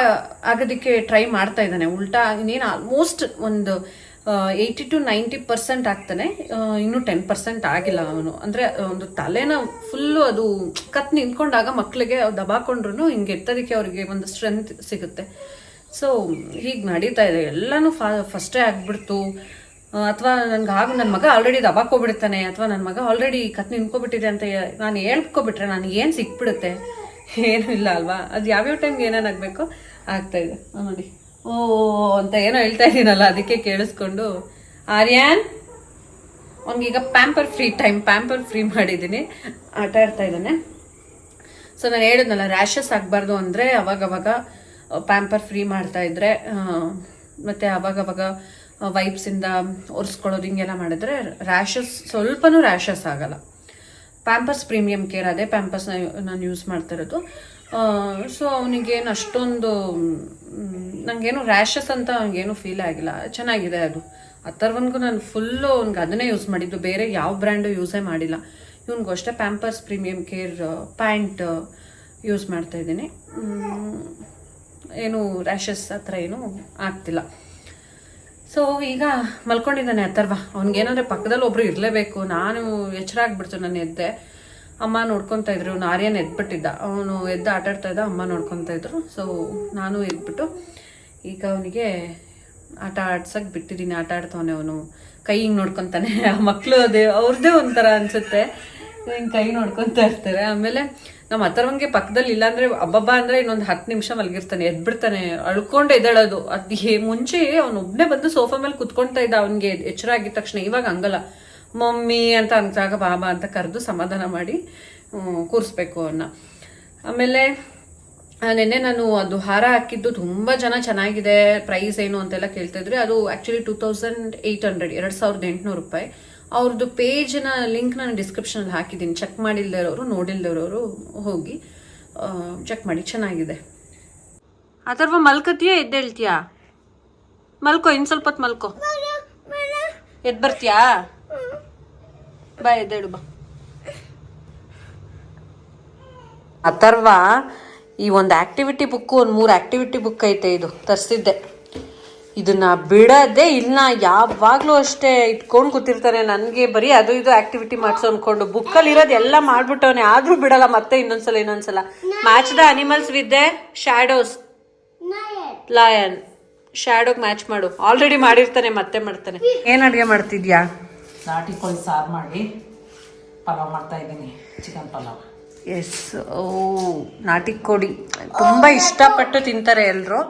ಆಗೋದಕ್ಕೆ ಟ್ರೈ ಮಾಡ್ತಾ ಇದ್ದಾನೆ. ಉಲ್ಟಾ ಇನ್ನೇನು ಆಲ್ಮೋಸ್ಟ್ ಒಂದು ಏಯ್ಟಿ ಟು ನೈಂಟಿ ಪರ್ಸೆಂಟ್ ಆಗ್ತಾನೆ. ಇನ್ನೂ ಟೆನ್ ಪರ್ಸೆಂಟ್ ಆಗಿಲ್ಲ ಅವನು. ಅಂದರೆ ಒಂದು ತಲೆನ ಫುಲ್ಲು ಅದು ಕತ್ ನಿಂತ್ಕೊಂಡಾಗ ಮಕ್ಕಳಿಗೆ ದಬಾಕೊಂಡ್ರು ಹಿಂಗೆ ಎತ್ತೋದಕ್ಕೆ ಅವ್ರಿಗೆ ಒಂದು ಸ್ಟ್ರೆಂತ್ ಸಿಗುತ್ತೆ. ಸೊ ಹೀಗೆ ನಡೀತಾ ಇದೆ. ಎಲ್ಲನೂ ಫಾ ಫಸ್ಟೇ ಆಗಿಬಿಡ್ತು. ಅಥವಾ ನನ್ಗೆ ಆಗ ನನ್ನ ಮಗ ಆಲ್ರೆಡಿ ದಬಾಕೋಬಿಡ್ತಾನೆ ಅಥವಾ ನನ್ನ ಮಗ ಆಲ್ರೆಡಿ ಕತ್ ನಿಂತ್ಕೊಬಿಟ್ಟಿದೆ ಅಂತ ನಾನು ಹೇಳ್ಕೊಬಿಟ್ರೆ ನನಗೆ ಏನು ಸಿಕ್ಬಿಡುತ್ತೆ? ಏನೂ ಇಲ್ಲ ಅಲ್ವಾ? ಅದು ಯಾವ್ಯಾವ ಟೈಮ್ಗೆ ಏನೇನಾಗಬೇಕು ಆಗ್ತಾಯಿದೆ ನೋಡಿ. ಓ, ಅಂತ ಏನೋ ಹೇಳ್ತಾ ಇದ್ದೀನಲ್ಲ ಅದಕ್ಕೆ ಕೇಳಿಸ್ಕೊಂಡು. Aryan, ಅವ್ನಿಗೀಗ pamper free time pamper free ಮಾಡಿದ್ದೀನಿ. ಆಟ ಆಡ್ತಾ ಇದ್ದಾನೆ. ಸೊ ನಾನು ಹೇಳಿದ್ನಲ್ಲ ರ್ಯಾಷಸ್ ಆಗಬಾರ್ದು ಅಂದರೆ ಅವಾಗವಾಗ ಪ್ಯಾಂಪರ್ ಫ್ರೀ ಮಾಡ್ತಾ ಇದ್ರೆ ಮತ್ತು ಅವಾಗ ಅವಾಗವಾಗ ವೈಪ್ಸಿಂದ ಒರೆಸ್ಕೊಳ್ಳೋದು ಹಿಂಗೆಲ್ಲ ಮಾಡಿದ್ರೆ ರ್ಯಾಷಸ್ ಸ್ವಲ್ಪನೂ ರ್ಯಾಷಸ್ ಆಗಲ್ಲ. ಪ್ಯಾಂಪರ್ಸ್ ಪ್ರೀಮಿಯಂ ಕೇರ್ ಅದೇ ಪ್ಯಾಂಪರ್ಸ್ನ ನಾನು ಯೂಸ್ ಮಾಡ್ತಾ ಇರೋದು. ಸೊ ಅವನಿಗೇನು ಅಷ್ಟೊಂದು ನನಗೇನು ನಂಗೇನು ರ್ಯಾಷಸ್ ಅಂತ ಅವ್ನಿಗೇನು ಫೀಲ್ ಆಗಿಲ್ಲ. ಚೆನ್ನಾಗಿದೆ ಅದು. ಅಥರ್ವನ್ಗೂ ನಾನು ಫುಲ್ಲು ಅವ್ನಿಗೆ ಅದನ್ನೇ ಯೂಸ್ ಮಾಡಿದ್ದು. ಬೇರೆ ಯಾವ ಬ್ರ್ಯಾಂಡು ಯೂಸೇ ಮಾಡಿಲ್ಲ. ಇವನಿಗೂ ಅಷ್ಟೇ Pampers premium care pant use ಮಾಡ್ತಾ ಇದ್ದೀನಿ. ಏನು ರ್ಯಾಷಸ್ ಆ ಥರ ಏನೂ ಆಗ್ತಿಲ್ಲ. ಸೊ ಈಗ ಮಲ್ಕೊಂಡಿದ್ದಾನೆ ಅಥರ್ವ. ಅವನಿಗೇನಂದ್ರೆ ಪಕ್ಕದಲ್ಲಿ ಒಬ್ರು ಇರಲೇಬೇಕು. ನಾನು ಎಚ್ಚರ ಆಗ್ಬಿಡ್ತು ನಾನು ಎದ್ದೆ. ಅಮ್ಮ ನೋಡ್ಕೊತಾ ಇದ್ರು. ಆರ್ಯನ್ ಎದ್ಬಿಟ್ಟಿದ್ದ. ಅವನು ಎದ್ದು ಆಟ ಆಡ್ತಾ ಇದ್ದ, ಅಮ್ಮ ನೋಡ್ಕೊತಾ ಇದ್ರು. ಸೊ ನಾನು ಎದ್ಬಿಟ್ಟು ಈಗ ಅವನಿಗೆ ಆಟ ಆಡ್ಸಕ್ ಬಿಟ್ಟಿದ್ದೀನಿ. ಆಟ ಆಡ್ತಾವನೆ ಅವನು. ಕೈ ಹಿಂಗೆ ನೋಡ್ಕೊತಾನೆ. ಆ ಮಕ್ಕಳು ಅದೇ ಅವ್ರದ್ದೇ ಒಂಥರ ಅನ್ಸುತ್ತೆ. ಹಿಂಗೆ ಕೈ ನೋಡ್ಕೊತಾ ಇರ್ತಾರೆ. ಆಮೇಲೆ ನಮ್ಮ ಅತ್ತರವಂಗೆ ಪಕ್ಕದಲ್ಲಿ ಇಲ್ಲಾಂದ್ರೆ ಅಬ್ಬಬ್ಬ ಅಂದ್ರೆ ಇನ್ನೊಂದು ಹತ್ತು ನಿಮಿಷ ಮಲಗಿರ್ತಾನೆ. ಎದ್ಬಿಡ್ತಾನೆ. ಅಳ್ಕೊಂಡು ಎದ್ದೇಳೋದು. ಅದು ಹೇ- ಮುಂಚೆ ಅವ್ನು ಒಬ್ಬನೇ ಬಂದು ಸೋಫಾ ಮೇಲೆ ಕುತ್ಕೊಳ್ತಾ ಇದ್ದ. ಅವನಿಗೆ ಎಚ್ಚರ ಆಗಿದ ತಕ್ಷಣ. ಇವಾಗ ಹಂಗಲ್ಲ. ಮಮ್ಮಿ ಅಂತ ಅಂದಾಗ ಬಾಬಾ ಅಂತ ಕರೆದು ಸಮಾಧಾನ ಮಾಡಿ ಕೂರಿಸ್ಬೇಕು ಅವನ್ನ ಆಮೇಲೆ ನಿನ್ನೆ ನಾನು ಅದು ಹಾರ ಹಾಕಿದ್ದು ತುಂಬ ಜನ ಚೆನ್ನಾಗಿದೆ ಪ್ರೈಸ್ ಏನು ಅಂತೆಲ್ಲ ಕೇಳ್ತಾ ಇದ್ರಿ. ಅದು actually two thousand eight hundred ಎರಡು ಸಾವಿರದ ಎಂಟುನೂರು ರೂಪಾಯಿ. ಅವ್ರದ್ದು ಪೇಜ್ನ ಲಿಂಕ್ ನಾನು ಡಿಸ್ಕ್ರಿಪ್ಷನಲ್ಲಿ ಹಾಕಿದ್ದೀನಿ. ಚೆಕ್ ಮಾಡಿಲ್ದೇ ಇರೋರು ನೋಡಿಲ್ದೇ ಇರೋರು ಹೋಗಿ ಚೆಕ್ ಮಾಡಿ. ಚೆನ್ನಾಗಿದೆ. ಅಥರ್ವ, ಮಲ್ಕತಿಯ? ಎದ್ದೇಳ್ತೀಯಾ ಮಲ್ಕೋ, ಇನ್ನು ಸ್ವಲ್ಪ ಮಲ್ಕೋ. ಎದ್ದು ಬರ್ತೀಯಾ? ಬಾ ಎದ್ದೇಳು ಬಾ. ಅಥರ್ವ ಈ ಒಂದು ಆಕ್ಟಿವಿಟಿ ಬುಕ್ ಒಂದು ಮೂರು ಆಕ್ಟಿವಿಟಿ ಬುಕ್ ಐತೆ ಇದು ತರಿಸಿದ್ದೆ. ಇದನ್ನ ಬಿಡದೆ ಇಲ್ಲ ಯಾವಾಗಲೂ ಅಷ್ಟೇ ಇಟ್ಕೊಂಡು ಕೂತಿರ್ತಾನೆ ನನಗೆ ಬರೀ ಅದು ಇದು ಆಕ್ಟಿವಿಟಿ ಮಾಡ್ಸೋ ಅನ್ಕೊಂಡು ಬುಕ್ಕಲ್ಲಿ ಇರೋದು ಎಲ್ಲ ಮಾಡ್ಬಿಟ್ಟವನೆ. ಆದ್ರೂ ಬಿಡಲ್ಲ ಮತ್ತೆ ಇನ್ನೊಂದ್ಸಲ ಇನ್ನೊಂದ್ಸಲ. Match the animals with the shadows lion ಶ್ಯಾಡೋಗ್ match ಮಾಡು. ಆಲ್ರೆಡಿ ಮಾಡಿರ್ತಾನೆ ಮತ್ತೆ ಮಾಡ್ತಾನೆ. ಏನ್ ಅಡ್ಗೆ ಮಾಡ್ತಿದ್ಯಾ? ನಾಟಿ ಕೋಳಿ ಸಾರು ಮಾಡಿ ಪಲಾವ್ ಮಾಡ್ತಾ ಇದ್ದೀನಿ ಚಿಕನ್ ಪಲಾವ್. ಎಸ್ ಓ ನಾಟಿ ಕೋಳಿ ತುಂಬ ಇಷ್ಟಪಟ್ಟು ತಿಂತಾರೆ ಎಲ್ಲರೂ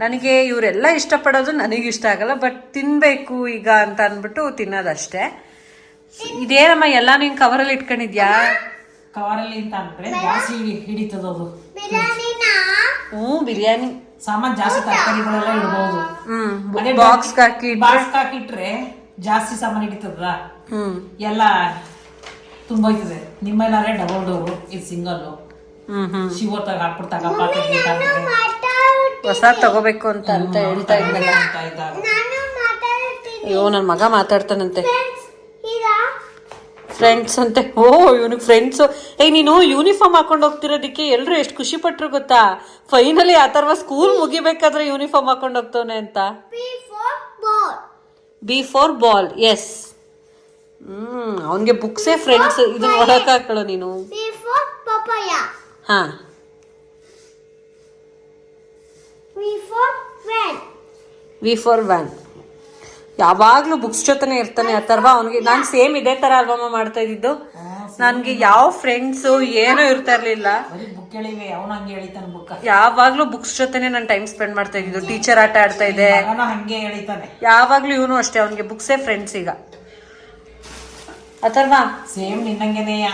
ನನಗೆ ಇವರೆಲ್ಲ ಇಷ್ಟಪಡೋದು ನನಗೆ ಇಷ್ಟ ಆಗಲ್ಲ ಬಟ್ ತಿನ್ಬೇಕು ಈಗ ಅಂತ ಅಂದ್ಬಿಟ್ಟು ತಿನ್ನೋದಷ್ಟೇ. ಇದೇನಮ್ಮ ಎಲ್ಲ ನೀನು ಕವರಲ್ಲಿ ಇಟ್ಕೊಂಡಿದ್ಯಾ? ಕವರಲ್ಲಿ ಅಂತ ಅಂದ್ರೆ ಜಾಸ್ತಿ ಹಿಡಿ- ಹಿಡಿತದ ಅದು. ಹ್ಞೂ ಬಿರಿಯಾನಿ. ಸಾಮಾನ್ ಜಾಸ್ತಿ ತರಕಾರಿಗಳೆಲ್ಲ ಇಡ್ಬೋದು. ಹ್ಮ್ ಅದೇ ಬಾಕ್ಸ್ ಹಾಕಿ ಬಾಕ್ಸ್ ಹಾಕಿಟ್ರೆ ಜಾಸ್ತಿ ಸಾಮಾನು ಹಿಡಿತದ? ಹ್ಮ್. ಎಲ್ಲ ತುಂಬೋಯ್ತದೆ. ನಿಮ್ಮೆಲ್ಲಾರೆ ಡಬಲ್ ಡೋರು ಇದು ಸಿಂಗಲ್ಲು ಹ್ಮ್ ಹ್ಮ್. ಶಿವತ್ತಾಗ ಹಾಕ್ಬಿಡ್ತಾಗ ಹೊಸ ತಗೋಬೇಕು ಅಂತ ಅಂತ ಹೇಳ್ತಾ ಇದ್ದಲ್ಲ ಅಂತ ಇದ್ದಾಗ ಅಯ್ಯೋ ನನ್ನ ಮಗ ಮಾತಾಡ್ತಾನಂತೆ. ಫ್ರೆಂಡ್ಸ್ ಅಂತೆ. ಓ ಇವನಿಗೆ ಫ್ರೆಂಡ್ಸು ಏ ನೀನು ಯೂನಿಫಾರ್ಮ್ ಹಾಕೊಂಡು ಹೋಗ್ತಿರೋದಕ್ಕೆ ಎಲ್ಲರೂ ಎಷ್ಟು ಖುಷಿ ಪಟ್ರು ಗೊತ್ತಾ? ಫೈನಲಿ ಆ ಥರ ಸ್ಕೂಲ್ ಮುಗಿಬೇಕಾದ್ರೆ ಯೂನಿಫಾರ್ಮ್ ಹಾಕೊಂಡು ಹೋಗ್ತವನೆ ಅಂತ. B for ball S hmm ಅವನಿಗೆ ಬುಕ್ಸೇ ಫ್ರೆಂಡ್ಸ್ ಇದನ್ನ ಹೊರಕ್ ಹಾಕೊಳ್ಳೋ ನೀನು. ಹಾ. ವಿ ಫಾರ್ ವ್ಯಾನ್ ಯಾವಾಗ್ಲೂ ಬುಕ್ಸ್ ಜೊತೆನೆ ಇರ್ತಾನೆ ಅಥರ್ವ. ಅವನಿಗೆ ನಾನು ಸೇಮ್ ಇದೇ ತರ ಅಲ್ವಮ್ಮ ಮಾಡ್ತಾ ಇದ್ದಿದ್ದು. ನನ್ಗೆ ಯಾವ ಫ್ರೆಂಡ್ಸ್ ಏನೂ ಇರ್ತಾ ಇರ್ಲಿಲ್ಲ ಬುಕ್ ಹೇಳಿವೆ ಅವನು ಹಂಗೆ ಹೇಳಿತಾನೆ ಬುಕ್ ಯಾವಾಗ್ಲೂ ಬುಕ್ಸ್ ಜೊತೆನೆ ನಾನು ಟೈಮ್ ಸ್ಪೆಂಡ್ ಮಾಡ್ತಾ ಇದ್ದು ಟೀಚರ್ ಆಟ ಆಡ್ತಾ ಇದ್ದೆ ಮಗನ ಹಂಗೆ ಹೇಳಿತಾನೆ ಯಾವಾಗ್ಲೂ ಇವನು ಅಷ್ಟೇ ಅವನಿಗೆ ಬುಕ್ಸೇ ಫ್ರೆಂಡ್ಸ್ ಈಗ. ಅಥರ್ವಾ? ಸೇಮ್ ನಿನ್ನಂಗೆನೆಯ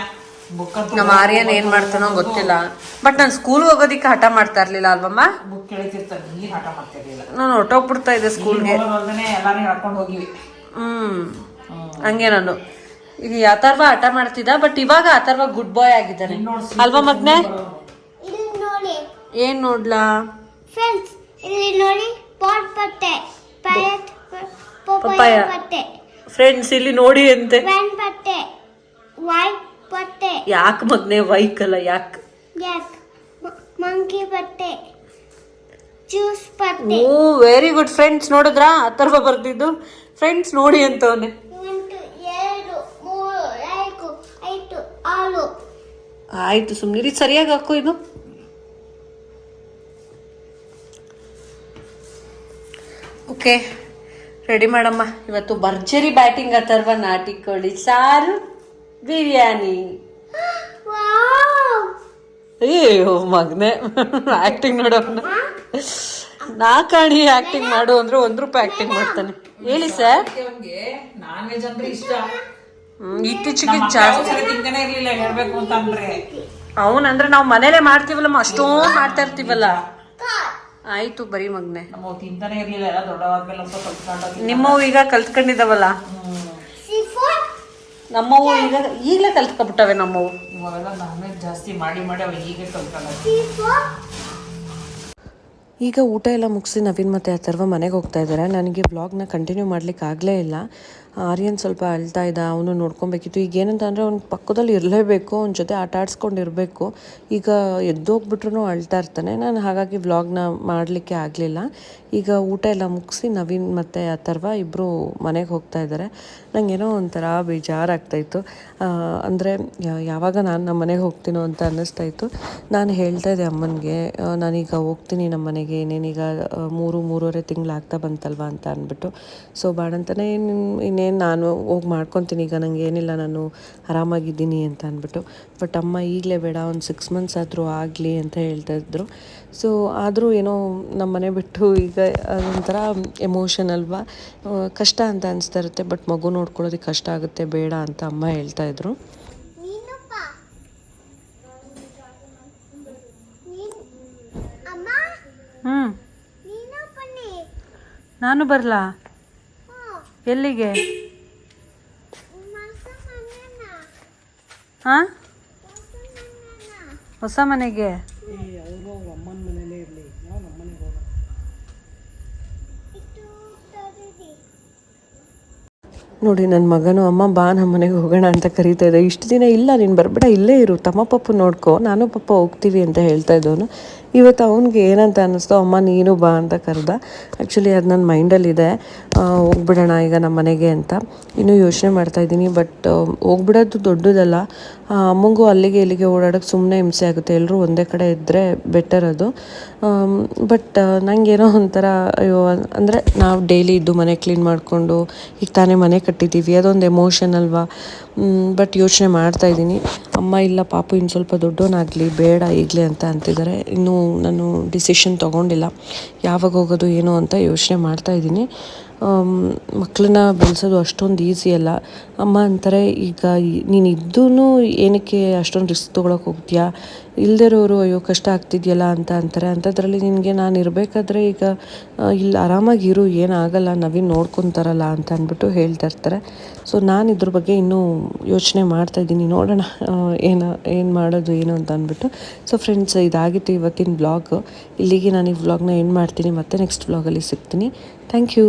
ಬುಕ್ ಅಂತ ನಮ್ಮ ಆರ್ಯನ್ ಏನ್ ಮಾಡ್ತಾನೋ ಗೊತ್ತಿಲ್ಲ. ಬಟ್ ನಾನು ಸ್ಕೂಲ್ ಹೋಗೋದಿಕ್ಕೆ ಹಠ ಮಾಡ್ತಾ ಇರ್ಲಿಲ್ಲ ಅಲ್ವಮ್ಮ? ಬುಕ್ ಕೇಳಿತಿರ್ತಾನೆ ನಾನು ಹೊಟ್ಟೋಗ್ಬಿಡ್ತಾ ಇದ್ದೆ ಸ್ಕೂಲ್ಗೆ ಹೇಳ್ಕೊಂಡು ಹೋಗಿವಿ. ಹ್ಮ್. ಹಂಗೆ ನಾನು. ಅಥರ್ವ ಆಟ ಮಾಡ್ತಿದ್ದ ಬಟ್ ಇವಾಗ ಅಥರ್ವ ಗುಡ್ ಬಾಯ್ ಆಗಿದ್ದಾನೆ ಅಲ್ವಾ ಮಗ್ನೆ? ಏನ್ ನೋಡ್ಲಾ? ಫ್ರೆಂಡ್ಸ್ ಇಲ್ಲಿ ನೋಡಿ ಪಾಟ್ ಪತ್ತೆ ಪಪ್ಪಾಯ. ಪತ್ತೆ. ಫ್ರೆಂಡ್ಸ್ ಇಲ್ಲಿ ನೋಡಿ ಅಂತೆ. ವ್ಯಾನ್ ಪತ್ತೆ ವೈ ಪತ್ತೆ. ಯಾಕೆ ಮಗ್ನೆ ವೈಕಲ್ಲ ಯಾಕೆ? ಯಾಕ್ ಮಂಕಿ ಪತ್ತೆ ಜ್ಯೂಸ್ ಓ ಪತ್ತೆ ವೆರಿ ಗುಡ್ ಫ್ರೆಂಡ್ಸ್ ನೋಡಿದ್ರಾ? ಅಥರ್ವ ಬರ್ದಿದ್ದು. ಫ್ರೆಂಡ್ಸ್ ನೋಡಿ ಅಂತವನೆ ಒಂದು ಎರಡು ಮೂರು ನಾಲ್ಕು ಆರು ಆಯ್ತು ಸುಮ್ನಿರಿ ಸರಿಯಾಗಿ ಹಾಕು ಇದು ಓಕೆ ರೆಡಿ ಮಾಡಮ್ಮ. ಇವತ್ತು ಭರ್ಜರಿ ಬ್ಯಾಟಿಂಗ್ ಅಥರ್ವ ನಾಟಿ ಕೋಳಿ. ಸಾರು ಬಿರಿಯಾನಿ. ಅಯ್ಯೋ ಮಗನೆ. ಆಕ್ಟಿಂಗ್ ನೋಡೋಣ ನಾ ಕಾಣಿ ಆಕ್ಟಿಂಗ್ ಮಾಡು ಅಂದ್ರೆ ಒಂದು ರೂಪಾಯಿ ಆಕ್ಟಿಂಗ್ ಮಾಡ್ತಾನೆ. ಹೇಳಿ ಸರ್ ನಾನ್ ವೆಜ್ ಅಂದ್ರೆ ಇಷ್ಟ. ಇತ್ತೀಚೆಗೆ ಜಾಸ್ತಿ ತಿಂತಾನೆ ಇರ್ಲಿಲ್ಲ ಹೇಳ್ಬೇಕು ಅಂತ ಅಂದ್ರೆ. ಅವನಂದ್ರೆ ನಾವು ಮನೇಲೆ ಮಾಡ್ತೀವಲ್ಲ ಅಷ್ಟೊಂದು ಮಾಡ್ತಾ ಇರ್ತೀವಲ್ಲ. ಆಯ್ತು ಬರಿ ಮಗ್ನೆ. ನಮ್ಮ ತಿಂತಾನೆ ಇರ್ಲಿಲ್ಲ ಎಲ್ಲ ದೊಡ್ಡವಾದ್ಮೇಲೆ ಸ್ವಲ್ಪ ಕಲ್ತ್ಕೊಂಡೋಗಿ ನಿಮ್ಮವು ಈಗ ಕಲ್ತ್ಕೊಂಡಿದ್ದಾವಲ್ಲ? ನಮ್ಮವು ಈಗ ಈಗಲೇ ಕಲ್ತ್ಕೊಬಿಟ್ಟವೆ ನಮ್ಮವು ಇವಾಗೆಲ್ಲ ನಾನ್ ವೆಜ್ ಜಾಸ್ತಿ ಮಾಡಿ ಮಾಡಿ ಅವ ಹೀಗೆ ಕಲ್ತ್ಕೊಂಡ ಈಗ ಊಟ ಎಲ್ಲ ಮುಗಿಸಿ ನವೀನ್ ಮತ್ತೆ ಆ ಥರ ಮನೆಗೆ ಹೋಗ್ತಾ ಇದ್ದಾರೆ. ನನಗೆ ಬ್ಲಾಗ್ನ ಕಂಟಿನ್ಯೂ ಮಾಡ್ಲಿಕ್ಕೆ ಆಗಲೇ ಇಲ್ಲ. ಆರ್ಯನ್ ಸ್ವಲ್ಪ ಅಳ್ತಾ ಇದ್ದ, ಅವನು ನೋಡ್ಕೊಬೇಕಿತ್ತು. ಈಗ ಏನಂತ ಅಂದರೆ ಅವ್ನ ಪಕ್ಕದಲ್ಲಿ ಇರಲೇಬೇಕು, ಅವ್ನ ಜೊತೆ ಆಟ ಆಡಿಸ್ಕೊಂಡಿರಬೇಕು. ಈಗ ಎದ್ದೋಗ್ಬಿಟ್ರು ಅಳ್ತಾ ಇರ್ತಾನೆ. ನಾನು ಹಾಗಾಗಿ ವ್ಲಾಗ್ನ ಮಾಡಲಿಕ್ಕೆ ಆಗಲಿಲ್ಲ. ಈಗ ಊಟ ಎಲ್ಲ ಮುಗಿಸಿ ನವೀನ್ ಮತ್ತು ಅಥರ್ವ ಇಬ್ಬರು ಮನೆಗೆ ಹೋಗ್ತಾ ಇದ್ದಾರೆ ನನಗೇನೋ ಒಂಥರ ಬೇಜಾರಾಗ್ತಾಯಿತ್ತು ಅಂದರೆ ಯಾವಾಗ ನಾನು ನಮ್ಮ ಮನೆಗೆ ಹೋಗ್ತೀನೋ ಅಂತ ಅನ್ನಿಸ್ತಾ ಇತ್ತು. ನಾನು ಹೇಳ್ತಾ ಇದ್ದೆ ಅಮ್ಮನಿಗೆ ನಾನೀಗ ಹೋಗ್ತೀನಿ ನಮ್ಮ ಮನೆಗೆ. ಏನೇನೀಗ ಮೂರು, ಮೂರುವರೆ ತಿಂಗಳು ಆಗ್ತಾ ಬಂತಲ್ವಾ? ಅಂತ ಅಂದ್ಬಿಟ್ಟು. ಸೊ ಬಾಡಂತಾನೆ ಇನ್ನೇನು ನಾನು ಹೋಗಿ ಮಾಡ್ಕೊತೀನಿ ಈಗ ನನಗೆ ಏನಿಲ್ಲ ನಾನು ಆರಾಮಾಗಿದ್ದೀನಿ ಅಂತ ಅಂದ್ಬಿಟ್ಟು. ಬಟ್ ಅಮ್ಮ ಈಗಲೇ ಬೇಡ ಒಂದು ಸಿಕ್ಸ್ ಮಂತ್ಸ್ ಆದರೂ ಆಗಲಿ ಅಂತ ಹೇಳ್ತಾಯಿದ್ರು ಸೊ ಆದರೂ ಏನೋ ನಮ್ಮ ಮನೆ ಬಿಟ್ಟು ಈಗ ಅದೊಂಥರ ಎಮೋಷನ್ ಅಲ್ವಾ ಕಷ್ಟ ಅಂತ ಅನಿಸ್ತಾ ಇರುತ್ತೆ. ಬಟ್ ಮಗು ನೋಡ್ಕೊಳ್ಳೋದಕ್ಕೆ ಕಷ್ಟ ಆಗುತ್ತೆ ಬೇಡ ಅಂತ ಅಮ್ಮ ಹೇಳ್ತಾಯಿದ್ರು ನೀನಪ್ಪ. ನೀನ್ ಬರಲಾ? ಎಲ್ಲಿಗೆ? ಹಾ? ಹೊಸ ಮನೆಗೆ? ನೋಡಿ ನನ್ನ ಮಗನು ಅಮ್ಮ ಬಾ ನಮ್ಮ ಮನೆಗೆ ಹೋಗೋಣ ಅಂತ ಕರೀತಾ ಇದ್ದ ಇಷ್ಟು ದಿನ ಇಲ್ಲ ನೀನು ಬರಬೇಡ ಇಲ್ಲೇ ಇರು. ತಮ್ಮ ಪಪ್ಪ ನೋಡ್ಕೋ ನಾನು ಪಪ್ಪ ಹೋಗ್ತೀವಿ ಅಂತ ಹೇಳ್ತಾ ಇದ್ದವನು. ಇವತ್ತು ಅವನಿಗೆ ಏನಂತ ಅನ್ನಿಸ್ತೋ, ಅಮ್ಮ, ನೀನು ಬಾ ಅಂತ ಕರೆದ. ಆ್ಯಕ್ಚುಲಿ ಅದು ನನ್ನ ಮೈಂಡಲ್ಲಿದೆ. ಹೋಗ್ಬಿಡೋಣ ಈಗ ನಮ್ಮ ಮನೆಗೆ ಅಂತ. ಇನ್ನೂ ಯೋಚನೆ ಮಾಡ್ತಾ ಇದ್ದೀನಿ ಬಟ್ ಹೋಗ್ಬಿಡೋದು ದೊಡ್ಡದಲ್ಲ. ಅಮ್ಮಂಗೂ ಅಲ್ಲಿಗೆ ಇಲ್ಲಿಗೆ ಓಡಾಡೋಕೆ ಸುಮ್ಮನೆ ಹಿಂಸೆ ಆಗುತ್ತೆ. ಎಲ್ಲರೂ ಒಂದೇ ಕಡೆ ಇದ್ದರೆ ಬೆಟರ್ ಅದು. ಬಟ್ ನನಗೇನೋ ಒಂಥರ, ಅಯ್ಯೋ, ಅಂದರೆ ನಾವು ಡೈಲಿ ಇದ್ದು ಮನೆ ಕ್ಲೀನ್ ಮಾಡಿಕೊಂಡು, ಈಗ ತಾನೇ ಮನೆ ಕಟ್ಟಿದ್ದೀವಿ. ಅದೊಂದು ಎಮೋಷನ್ ಅಲ್ವಾ? ಬಟ್ ಯೋಚನೆ ಮಾಡ್ತಾ ಇದ್ದೀನಿ. ಅಮ್ಮ ಇಲ್ಲ, ಪಾಪು ಇನ್ನು ಸ್ವಲ್ಪ ದೊಡ್ಡವನಾಗಲಿ, ಬೇಡ ಈಗಲೇ ಅಂತ ಅಂತಿದ್ದಾರೆ. ಇನ್ನೂ ನಾನು ಡಿಸಿಷನ್ ತೊಗೊಂಡಿಲ್ಲ. ಯಾವಾಗ ಹೋಗೋದು, ಏನು ಅಂತ ಯೋಚನೆ ಮಾಡ್ತಾ ಇದ್ದೀನಿ. ಮಕ್ಕಳನ್ನ ಬೆಳೆಸೋದು ಅಷ್ಟೊಂದು ಈಸಿ ಅಲ್ಲ. ಅಮ್ಮ ಅಂತಾರೆ, ಈಗ ನೀನು ಇದ್ದೂ ಏನಕ್ಕೆ ಅಷ್ಟೊಂದು ರಿಸ್ಕ್ ತೊಗೊಳಕ್ಕೆ ಹೋಗ್ತೀಯಾ? ಇಲ್ಲದಿರೋರು ಅಯ್ಯೋ ಕಷ್ಟ ಆಗ್ತಿದೆಯಲ್ಲ ಅಂತ ಅಂತಾರೆ. ಅಂಥದ್ರಲ್ಲಿ ನಿನಗೆ ನಾನು ಇರಬೇಕಾದ್ರೆ ಈಗ ಇಲ್ಲಿ ಆರಾಮಾಗಿರು ಏನಾಗಲ್ಲ ನವೀನ್ ನೋಡ್ಕೊತಾರಲ್ಲ ಅಂತ ಅಂದ್ಬಿಟ್ಟು ಹೇಳ್ತಾ ಇರ್ತಾರೆ. ಸೊ ನಾನು ಇದ್ರ ಬಗ್ಗೆ ಇನ್ನೂ ಯೋಚನೆ ಮಾಡ್ತಾ ಇದ್ದೀನಿ. ನೋಡೋಣ ಏನು ಏನು ಮಾಡೋದು, ಏನು ಅಂತ ಅಂದ್ಬಿಟ್ಟು. ಸೊ ಫ್ರೆಂಡ್ಸ್ ಇದಾಗಿತ್ತು ಇವತ್ತಿನ ಬ್ಲಾಗ್ ಇಲ್ಲಿಗೆ ನಾನು ಈ ವ್ಲಾಗ್ನ ಎಂಡ್ ಮಾಡ್ತೀನಿ. ಮತ್ತೆ ನೆಕ್ಸ್ಟ್ ವ್ಲಾಗಲ್ಲಿ ಸಿಗ್ತೀನಿ. Thank you